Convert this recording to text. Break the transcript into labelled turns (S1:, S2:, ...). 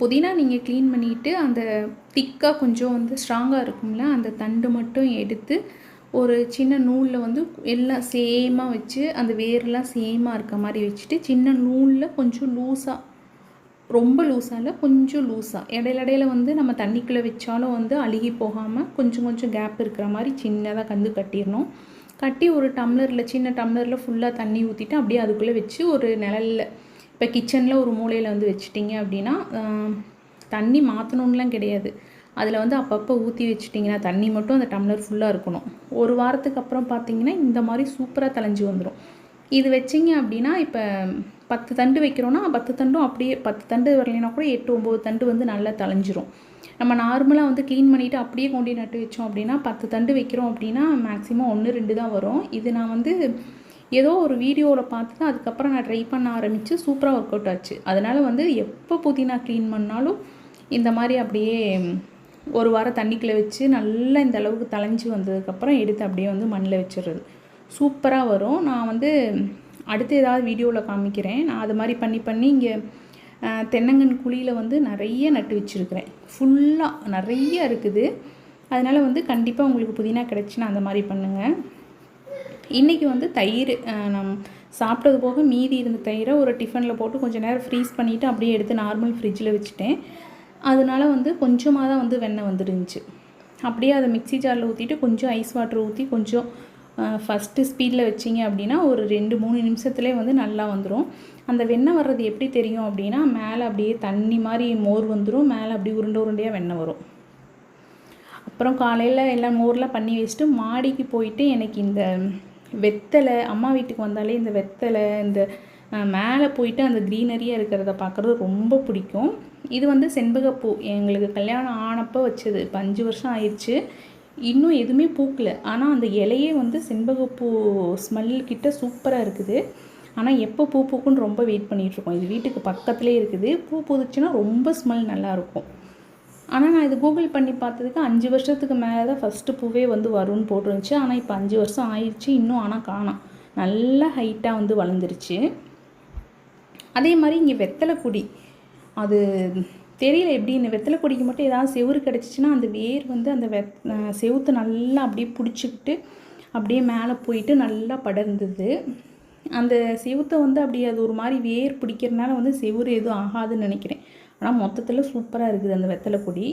S1: புதினா நீங்கள் க்ளீன் பண்ணிவிட்டு அந்த திக்காக கொஞ்சம் வந்து ஸ்ட்ராங்காக இருக்கும்ல அந்த தண்டு மட்டும் எடுத்து ஒரு சின்ன நூலில் வந்து எல்லாம் சேமாக வச்சு அந்த வேர்லாம் சேமாக இருக்க மாதிரி வச்சுட்டு சின்ன நூலில் கொஞ்சம் லூஸாக ரொம்ப லூஸாக இல்லை கொஞ்சம் லூஸாக இடையில இடையில வந்து நம்ம தண்ணிக்குள்ளே வச்சாலும் வந்து அழுகி போகாமல் கொஞ்சம் கொஞ்சம் கேப் இருக்கிற மாதிரி சின்னதாக கந்து கட்டிடணும். கட்டி ஒரு டம்ளரில் சின்ன டம்ளரில் ஃபுல்லாக தண்ணி ஊற்றிட்டு அப்படியே அதுக்குள்ளே வச்சு ஒரு நிழல்ல இப்போ கிச்சனில் ஒரு மூலையில் வந்து வச்சிட்டிங்க அப்படின்னா தண்ணி மாற்றணுன்லாம் கிடையாது. அதில் வந்து அப்பப்போ ஊற்றி வச்சிட்டிங்கன்னா தண்ணி மட்டும் அந்த டம்ளர் ஃபுல்லாக இருக்கணும். ஒரு வாரத்துக்கு அப்புறம் பார்த்தீங்கன்னா இந்த மாதிரி சூப்பராக தலைஞ்சி வந்துடும் இது வச்சிங்க அப்படின்னா இப்போ பத்து தண்டு வைக்கிறோன்னா பத்து தண்டும் அப்படியே பத்து தண்டு வரலைன்னா கூட எட்டு ஒம்பது தண்டு வந்து நல்லா தலைஞ்சிரும் நம்ம நார்மலாக வந்து க்ளீன் பண்ணிவிட்டு அப்படியே கொண்டு நட்டு வச்சோம் அப்படின்னா பத்து தண்டு வைக்கிறோம் அப்படின்னா மேக்ஸிமம் ஒன்று ரெண்டு தான் வரும். இது நான் வந்து ஏதோ ஒரு வீடியோவில் பார்த்து தான் அதுக்கப்புறம் நான் ட்ரை பண்ண ஆரம்பித்து சூப்பராக ஒர்க் அவுட் ஆச்சு. அதனால் வந்து எப்போ புதினா க்ளீன் பண்ணாலும் இந்த மாதிரி அப்படியே ஒரு வாரம் தண்ணிக்குள்ளே வச்சு நல்லா இந்த அளவுக்கு தலைஞ்சி வந்ததுக்கப்புறம் எடுத்து அப்படியே வந்து மண்ணில் வச்சிடுறது. சூப்பராக வரும். நான் வந்து அடுத்து ஏதாவது வீடியோவில் காமிக்கிறேன். நான் அது மாதிரி பண்ணி பண்ணி இங்கே தென்னங்கன் குழியில் வந்து நிறைய நட்டு வச்சுருக்கிறேன். ஃபுல்லாக நிறைய இருக்குது. அதனால் வந்து கண்டிப்பாக உங்களுக்கு புதினா கிடச்சுன்னா அந்த மாதிரி பண்ணுங்கள் இன்றைக்கி வந்து தயிர் நம் சாப்பிட்டது போக மீதி இருந்த தயிரை ஒரு டிஃபனில் போட்டு கொஞ்சம் நேரம் ஃப்ரீஸ் பண்ணிவிட்டு அப்படியே எடுத்து நார்மல் ஃப்ரிட்ஜில் வச்சுட்டேன். அதனால வந்து கொஞ்சமாக தான் வந்து வெண்ணெய் வந்துருந்துச்சு. அப்படியே அதை மிக்ஸி ஜாரில் ஊற்றிட்டு கொஞ்சம் ஐஸ் வாட்டர் ஊற்றி கொஞ்சம் ஃபஸ்ட்டு ஸ்பீடில் வச்சிங்க அப்படின்னா ஒரு ரெண்டு மூணு நிமிஷத்துலேயே வந்து நல்லா வந்துடும் அந்த வெண்ணெய் வர்றது எப்படி தெரியும் அப்படின்னா மேலே அப்படியே தண்ணி மாதிரி மோர் வந்துடும் மேலே அப்படியே உருண்டை உருண்டையாக வெண்ணெய் வரும். அப்புறம் காலையில் எல்லாம் மோர்லாம் பண்ணி வச்சுட்டு மாடிக்கு போயிட்டு எனக்கு இந்த வெத்தலை அம்மா வீட்டுக்கு வந்தாலே இந்த வெத்தலை இந்த மேலே போயிட்டு அந்த க்ரீனரியாக இருக்கிறத பார்க்குறது ரொம்ப பிடிக்கும். இது வந்து செண்பகப்பூ எங்களுக்கு கல்யாணம் ஆனப்போ வச்சது. இப்போ அஞ்சு வருஷம் ஆயிடுச்சு. இன்னும் எதுவுமே பூக்கல. ஆனால் அந்த இலையே வந்து செண்பகப்பூ ஸ்மெல் கிட்ட சூப்பராக இருக்குது. ஆனால் எப்போ பூ பூக்குன்னு ரொம்ப வெயிட் பண்ணிகிட்ருக்கோம் இது வீட்டுக்கு பக்கத்துலேயே இருக்குது. பூ பூத்துச்சுன்னா ரொம்ப ஸ்மெல் நல்லாயிருக்கும் ஆனால் நான் இது கூகுள் பண்ணி பார்த்ததுக்கு அஞ்சு வருஷத்துக்கு மேலே தான் ஃபஸ்ட்டு பூவே வந்து வரும்னு போட்டிருந்துச்சு. ஆனால் இப்போ அஞ்சு வருஷம் ஆயிடுச்சு. இன்னும் ஆனால் காணும். நல்லா ஹைட்டாக வந்து வளர்ந்துருச்சு. அதே மாதிரி இங்கே வெத்தலை கொடி. அது தெரியல எப்படி இந்த வெத்தலை கொடிக்கு மட்டும் ஏதாவது செவுரு கிடச்சிச்சின்னா அந்த வேர் வந்து அந்த வெத் செவுத்து செவுத்தை நல்லா அப்படியே பிடிச்சிக்கிட்டு அப்படியே மேலே போயிட்டு நல்லா படர்ந்தது. அந்த செவுத்தை வந்து அப்படியே அது ஒரு மாதிரி வேர் பிடிக்கிறதுனால வந்து செவுரு எதுவும் ஆகாதுன்னு நினைக்கிறேன். ஆனால் மொத்தத்தில் சூப்பராக இருக்குது அந்த வெத்தலை கொடி